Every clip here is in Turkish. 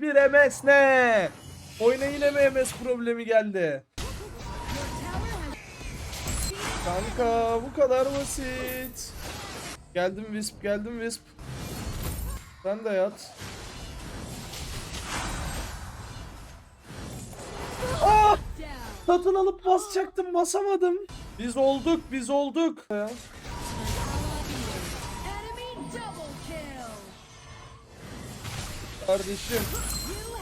101 MS ne? Oyuna yine mi MS problemi geldi? Kanka bu kadar basit. Geldim Wisp, geldim Wisp. Sen de yat. Ah! Satın alıp basacaktım, basamadım. Biz olduk, biz olduk. Ya. Kardeşim,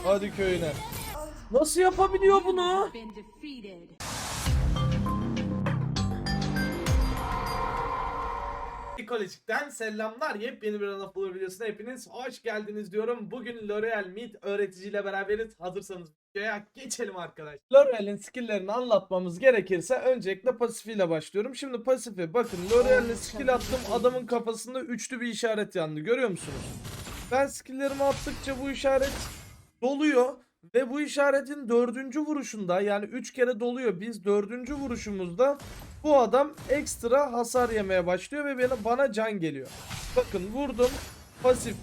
hadi köyüne. Nasıl yapabiliyor bunu? Ekolojik'ten selamlar. Yepyeni bir Anadolu videosuna hepiniz hoş geldiniz diyorum. Bugün L'Oreal Mid öğreticiyle beraberiz. Hazırsanız videoya geçelim arkadaşlar. L'Oreal'in skill'lerini anlatmamız gerekirse öncelikle pasifiyle başlıyorum. Şimdi pasifi bakın L'Oreal'in skill attım adamın kafasında üçlü bir işaret yandı. Görüyor musunuz? Ben skill'lerimi attıkça bu işaret doluyor. Ve bu işaretin dördüncü vuruşunda yani 3 kere doluyor. Biz dördüncü vuruşumuzda bu adam ekstra hasar yemeye başlıyor ve bana, bana can geliyor. Bakın vurdum pasif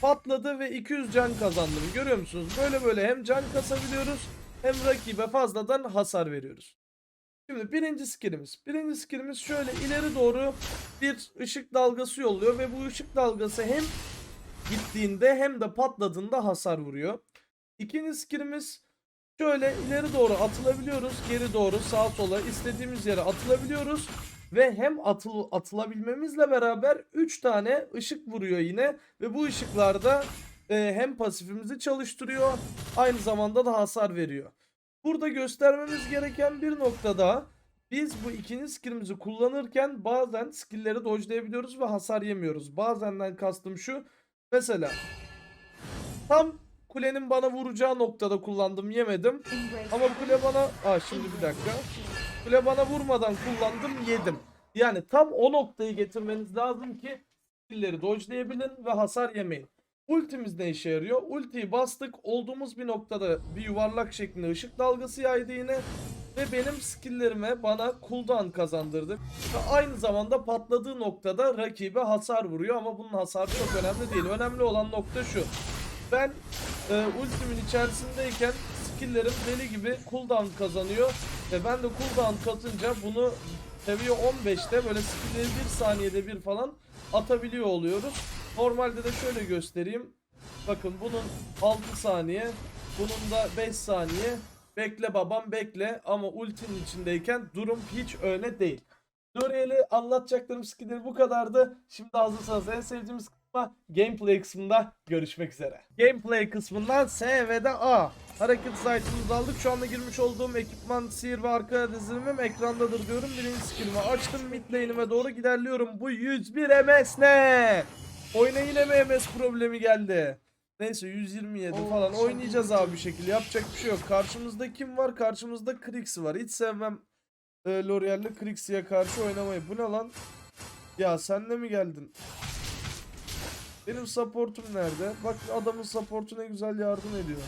patladı ve 200 can kazandım. Görüyor musunuz? Böyle böyle hem can kasabiliyoruz hem rakibe fazladan hasar veriyoruz. Şimdi birinci skillimiz. Birinci skillimiz şöyle ileri doğru bir ışık dalgası yolluyor ve bu ışık dalgası hem gittiğinde hem de patladığında hasar vuruyor. İkinci skillimiz şöyle ileri doğru atılabiliyoruz. Geri doğru sağa sola istediğimiz yere atılabiliyoruz. Ve hem atıl, atılabilmemizle beraber 3 tane ışık vuruyor yine. Ve bu ışıklarda e, hem pasifimizi çalıştırıyor aynı zamanda da hasar veriyor. Burada göstermemiz gereken bir nokta daha. Biz bu ikinci skillimizi kullanırken bazen skillleri dodge'layabiliyoruz ve hasar yemiyoruz. Bazenden kastım şu. Mesela tam kulenin bana vuracağı noktada kullandım yemedim. Ama kule bana... Aa şimdi bir dakika. Kule bana vurmadan kullandım yedim. Yani tam o noktayı getirmeniz lazım ki skill'leri dodge'layabilin ve hasar yemeyin. Ultimiz ne işe yarıyor? Ultiyi bastık. Olduğumuz bir noktada bir yuvarlak şeklinde ışık dalgası yaydı yine. Ve benim skill'lerime bana cooldown kazandırdı. Ve aynı zamanda patladığı noktada rakibe hasar vuruyor ama bunun hasarı çok önemli değil. Önemli olan nokta şu. Ben e, ultimin içerisindeyken skill'lerim deli gibi cooldown kazanıyor. Ve ben de cooldown katınca bunu seviye 15'te böyle skill'leri 1 saniyede bir falan atabiliyor oluyoruz. Normalde de şöyle göstereyim. Bakın bunun 6 saniye, bunun da 5 saniye. Bekle babam bekle ama ultinin içindeyken durum hiç öyle değil. L'Oreal'i anlatacaklarım skill'leri bu kadardı. Şimdi hazırsanız en sevdiğimiz kısma gameplay kısmında görüşmek üzere. Gameplay kısmından S ve de A. Hareket site'ımızı aldık. Şu anda girmiş olduğum ekipman, sihir ve arka dizilimim ekrandadır diyorum. Birinci skillimi açtım. Mid lane'ime doğru giderliyorum. Bu 101 MS ne? Oyuna yine mi MS problemi geldi? Neyse 127 falan oynayacağız abi bir şekilde. Yapacak bir şey yok. Karşımızda kim var? Karşımızda Krix var. Hiç sevmem e, L'Oreal'le Krixi'ye karşı oynamayı. Bu ne lan? Ya sen de mi geldin? Benim supportum nerede? Bak adamın supportu ne güzel yardım ediyor.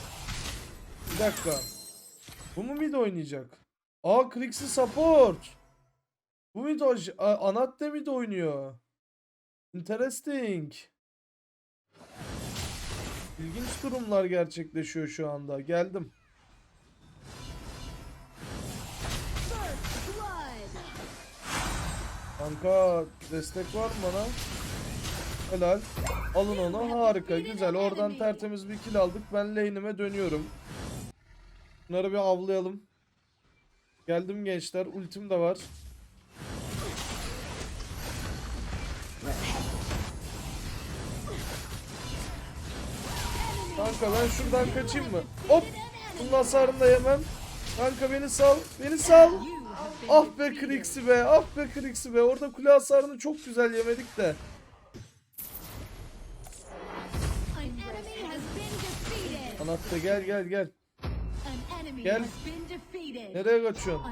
Bir dakika. Bu mu mid oynayacak? Aa Krixi support. Bu mid oj- A- Anat da mid oynuyor. Interesting. İlginç durumlar gerçekleşiyor şu anda. Geldim. Kanka destek var mı bana? Helal. Alın onu. Harika. Güzel. Oradan tertemiz bir kill aldık. Ben lane'ime dönüyorum. Bunları bir avlayalım. Geldim gençler. Ultim de var. Kanka ben şuradan kaçayım mı? Hop! Bunun hasarını da yemem. Kanka beni sal. Beni sal. Ah be. Krix'i be. Ah be Krix'i be. Orada kule hasarını çok güzel yemedik de. Anatta gel gel gel. Gel. Nereye kaçıyorsun?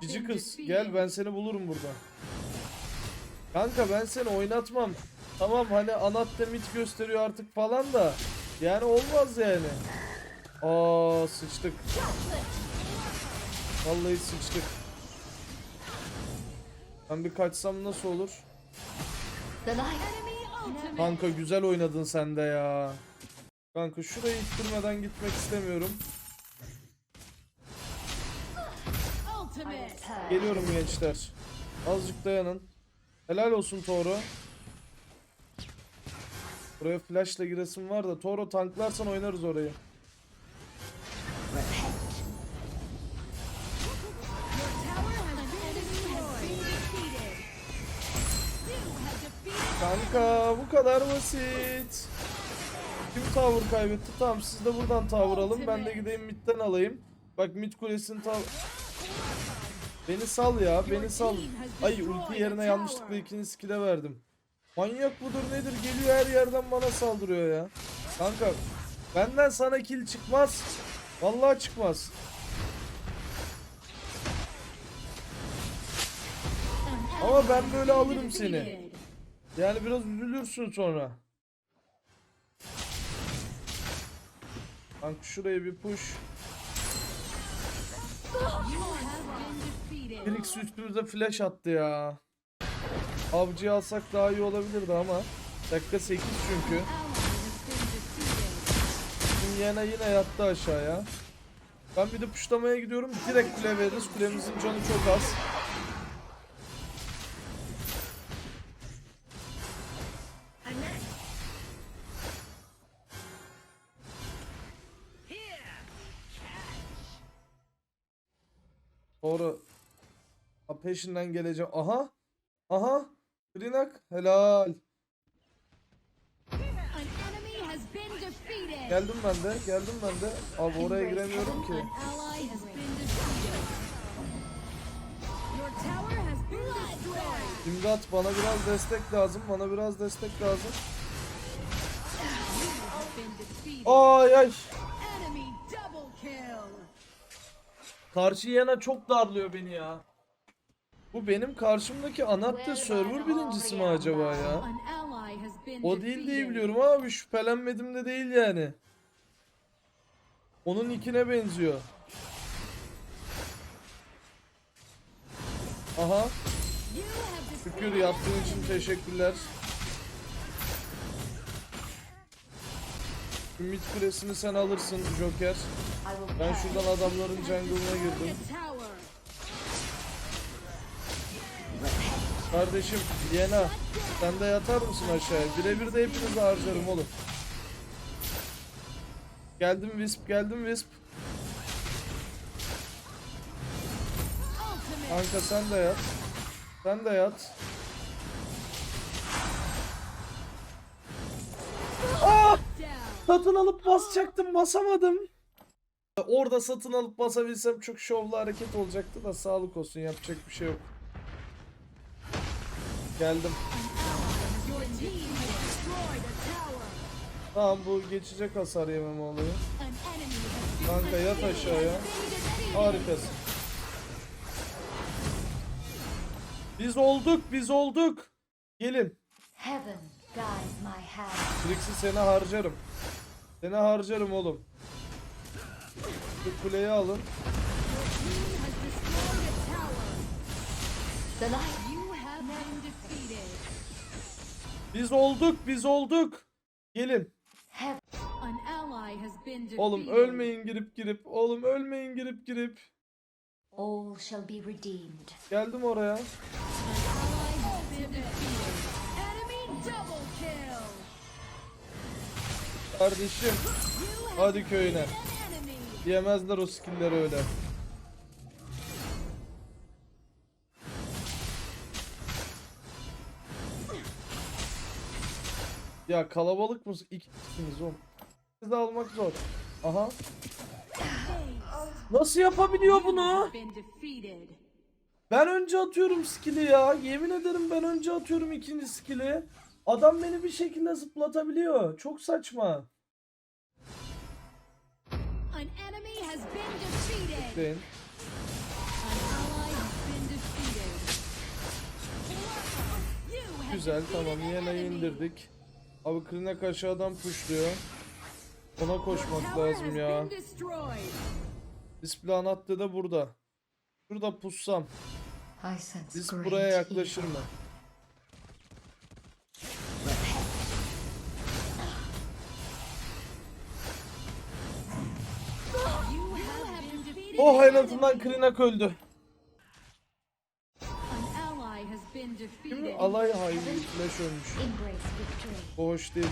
Cici kız gel ben seni bulurum burada. Kanka ben seni oynatmam. Tamam hani anat demit gösteriyor artık falan da. Yani olmaz yani. Aa sıçtık. Vallahi sıçtık. Ben bir kaçsam nasıl olur? Kanka güzel oynadın sen de ya. Kanka şurayı ittirmeden gitmek istemiyorum. Geliyorum gençler. Azıcık dayanın. Helal olsun Toro. Buraya flashla giresim var da Toro tanklarsan oynarız orayı. Kanka bu kadar basit. Kim tower kaybetti? Tamam siz de buradan tower alın. Ben de gideyim midden alayım. Bak mid kulesini tav... Beni sal ya, beni sal. Ay ulti yerine yanlışlıkla ikinci skill'e verdim. Manyak budur nedir? Geliyor her yerden bana saldırıyor ya. Kanka benden sana kill çıkmaz. Vallahi çıkmaz. Ama ben böyle alırım seni. Yani biraz üzülürsün sonra. Kanka şuraya bir push. Felix üstümüze flash attı ya. Avcıyı alsak daha iyi olabilirdi ama. Dakika 8 çünkü. Şimdi yine yattı aşağıya. Ben bir de puşlamaya gidiyorum. Direkt kule veririz. Kulemizin canı çok az. Doğru. Peşinden geleceğim. Aha. Aha. Grinak. Helal. Geldim ben de. Geldim ben de. Abi oraya giremiyorum ki. İmdat bana biraz destek lazım. Bana biraz destek lazım. Ay ay. Karşı yana çok darlıyor beni ya. Bu benim karşımdaki anatta server birincisi mi acaba ya? O değil diye biliyorum ama bir şüphelenmedim de değil yani. Onun ikine benziyor. Aha. Şükür yaptığın için teşekkürler. Ümit kulesini sen alırsın Joker. Ben şuradan adamların jungle'ına girdim. Kardeşim Yena sen de yatar mısın aşağıya? Birebir de hepinizi harcarım oğlum. Geldim Wisp geldim Wisp. Kanka sen de yat. Sen de yat. Ah! Satın alıp basacaktım basamadım. Orada satın alıp basabilsem çok şovlu hareket olacaktı da sağlık olsun yapacak bir şey yok. Geldim. Tamam bu geçecek hasar yemem oluyor. Kanka yat aşağıya. Harikasın. Biz olduk, biz olduk. Gelin. Trixie seni harcarım. Seni harcarım oğlum. Şu kuleyi alın. Biz olduk, biz olduk. Gelin. Oğlum ölmeyin girip girip. Oğlum ölmeyin girip girip. all shall be redeemed. Geldim oraya. Kardeşim. Hadi köyüne. an enemy. Yemezler o skillleri öyle. Ya kalabalık mısın? İkisiniz oğlum. Sizi almak zor. Aha. Nasıl yapabiliyor bunu? Ben önce atıyorum skill'i ya. Yemin ederim ben önce atıyorum ikinci skill'i. Adam beni bir şekilde zıplatabiliyor. Çok saçma. Have Güzel tamam Yena'yı indirdik. Abi Krinek aşağıdan puşluyor. Ona koşmak lazım ya. Display anahtarı da burada. Şurada pussam. Biz buraya yaklaşır mı? Oh hayranımdan Krinak öldü. Defeated. alay haini flash ölmüş. Bu hoş değil.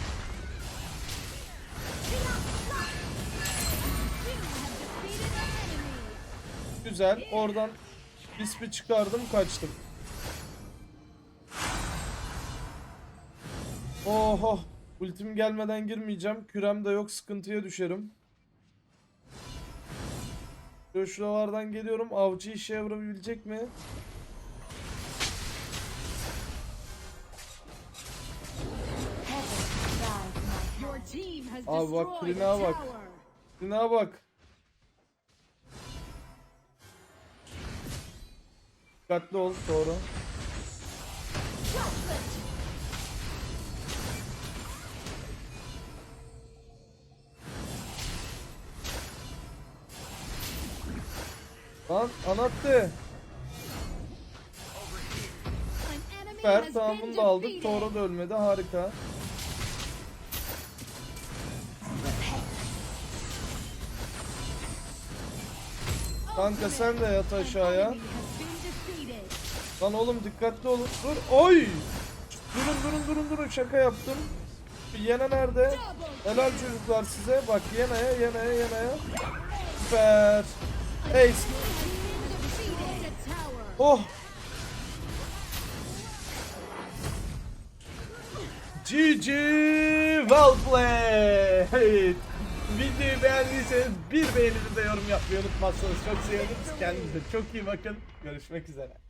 Güzel. Oradan ismi çıkardım kaçtım. Oho. Ultim gelmeden girmeyeceğim. Kürem de yok. Sıkıntıya düşerim. Şuralardan geliyorum. Avcı işe yarayabilecek mi? Abi bak, destroyed a Klinağa bak. Şuna bak. Dikkatli ol doğru. Lan anattı. Süper tamam bunu da aldık. Toro da ölmedi harika. Kanka sen de yat aşağıya. Lan oğlum dikkatli olun. Dur. Oy! Durun durun durun durun şaka yaptım. Yene nerede? Helal çocuklar size. Bak Yena'ya Yena'ya Yena'ya. Süper. Ace. Oh. GG well played. Videoyu beğendiyseniz bir beğeninizi de yorum yapmayı unutmazsanız çok seviniriz. Kendinize çok iyi bakın. Görüşmek üzere.